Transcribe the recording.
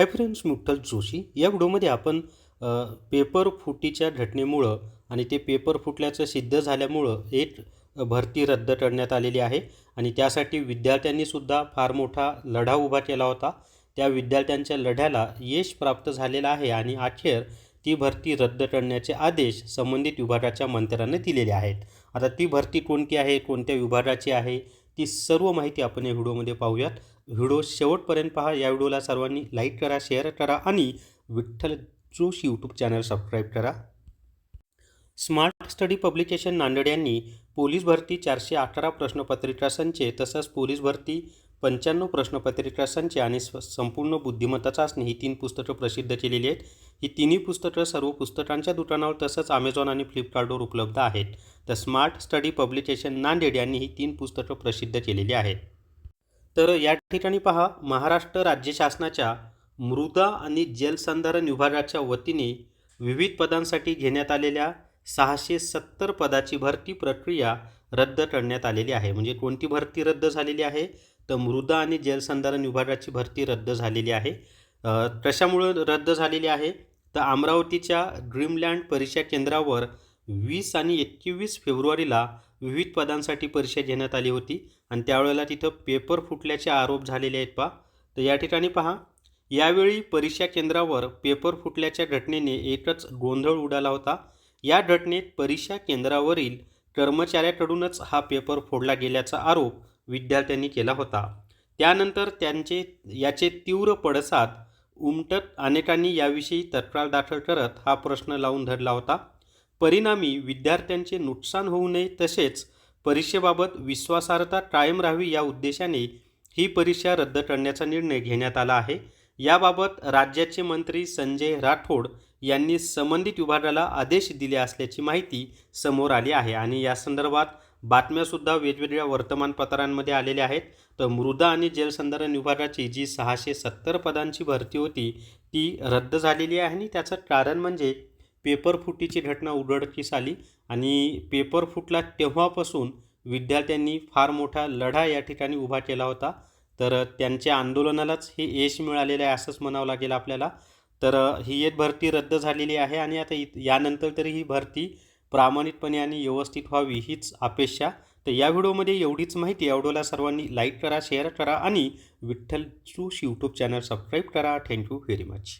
Hi friends मुठ्ठल Joshi या व्हिडिओमध्ये आपण पेपर फुटीच्या घटनेमुळं आणि ते पेपर फुटल्याचं सिद्ध झाल्यामुळं एक भरती रद्द करण्यात आलेली आहे. आणि त्यासाठी विद्यार्थ्यांनीसुद्धा फार मोठा लढा उभा केला होता. त्या विद्यार्थ्यांच्या लढ्याला यश प्राप्त झालेलं आहे आणि अखेर ती भरती रद्द करण्याचे आदेश संबंधित विभागाच्या मंत्र्यांनी दिलेले आहेत. आता ती भरती कोणती आहे कोणत्या विभागाची आहे ती सर्व माहिती आपण या व्हिडिओमध्ये पाहूयात. व्हिडिओ शेवटपर्यंत पहा. या व्हिडिओला सर्वांनी लाईक करा शेअर करा आणि Vitthal Joshi YouTube channel subscribe करा. स्मार्ट स्टडी पब्लिकेशन नांदेड यांनी पोलीस भरती चारशे अठरा प्रश्नपत्रिका संचे तसंच पोलीस भरती पंच्याण्णव प्रश्नपत्रिका संच आणि स्व संपूर्ण बुद्धिमत्ता चाचणी ही तीन पुस्तकं प्रसिद्ध केलेली आहेत. ही तिन्ही पुस्तकं सर्व पुस्तकांच्या दुकानावर तसंच अमेझॉन आणि फ्लिपकार्टवर उपलब्ध आहेत. तर स्मार्ट स्टडी पब्लिकेशन नांदेड यांनी ही तीन पुस्तकं प्रसिद्ध केलेली आहेत. तर या ठिकाणी पहा महाराष्ट्र राज्य शासनाच्या मृदा आणि जलसंधारण विभागाच्या वतीने विविध पदांसाठी घेण्यात आलेल्या सहाशे सत्तर पदाची भरती प्रक्रिया रद्द करण्यात आलेली आहे. म्हणजे कोणती भरती रद्द झालेली आहे? तर मृदा आणि जलसंधारण विभागाची भरती रद्द झालेली आहे. कशामुळं रद्द झालेली आहे? तर अमरावतीच्या ड्रीमलँड परीक्षा केंद्रावर वीस आणि एकवीस फेब्रुवारीला विविध पदांसाठी परीक्षा घेण्यात आली होती. आणि त्यावेळेला तिथं पेपर फुटल्याचे आरोप झालेले आहेत पहा. तर या ठिकाणी पहा. यावेळी परीक्षा केंद्रावर पेपर फुटल्याच्या घटनेने एकच गोंधळ उडाला होता. या घटनेत परीक्षा केंद्रावरील कर्मचाऱ्याकडूनच हा पेपर फोडला गेल्याचा आरोप विद्यार्थ्यांनी केला होता. त्यानंतर त्यांचे याचे तीव्र पडसाद उमटत अनेकांनी याविषयी तक्रार दाखल करत हा प्रश्न लावून धरला होता. परिणामी विद्यार्थ्यांचे नुकसान होऊ नये तसेच परीक्षेबाबत विश्वासार्हता कायम राहावी या उद्देशाने ही परीक्षा रद्द करण्याचा निर्णय घेण्यात आला आहे. याबाबत राज्याचे मंत्री संजय राठोड यांनी संबंधित विभागाला आदेश दिले असल्याची माहिती समोर आली आहे आणि या संदर्भात बातम्यासुद्धा वेगवेगळ्या वर्तमानपत्रांमध्ये आलेल्या आहेत. तर मृदा आणि जलसंधारण विभागाची जी सहाशे सत्तर पदांची भरती होती ती रद्द झालेली आहे आणि त्याचं कारण म्हणजे पेपर फुटीची घटना उघडकीस आली आणि पेपर फुटला तेव्हापासून विद्यार्थ्यांनी फार मोठा लढा या ठिकाणी उभा केला होता. तर त्यांच्या आंदोलनालाच हे यश मिळालेलं आहे असंच म्हणावं लागेल आपल्याला. तर ही एक भरती रद्द झालेली आहे आणि आता इ यानंतर तरी ही भरती प्रामाणिकपणे आणि व्यवस्थित व्हावी हीच अपेक्षा. तर या व्हिडिओमध्ये एवढीच माहिती. या व्हिडिओला सर्वांनी लाईक करा शेअर करा आणि Vitthal Joshi YouTube channel subscribe करा. Thank you very much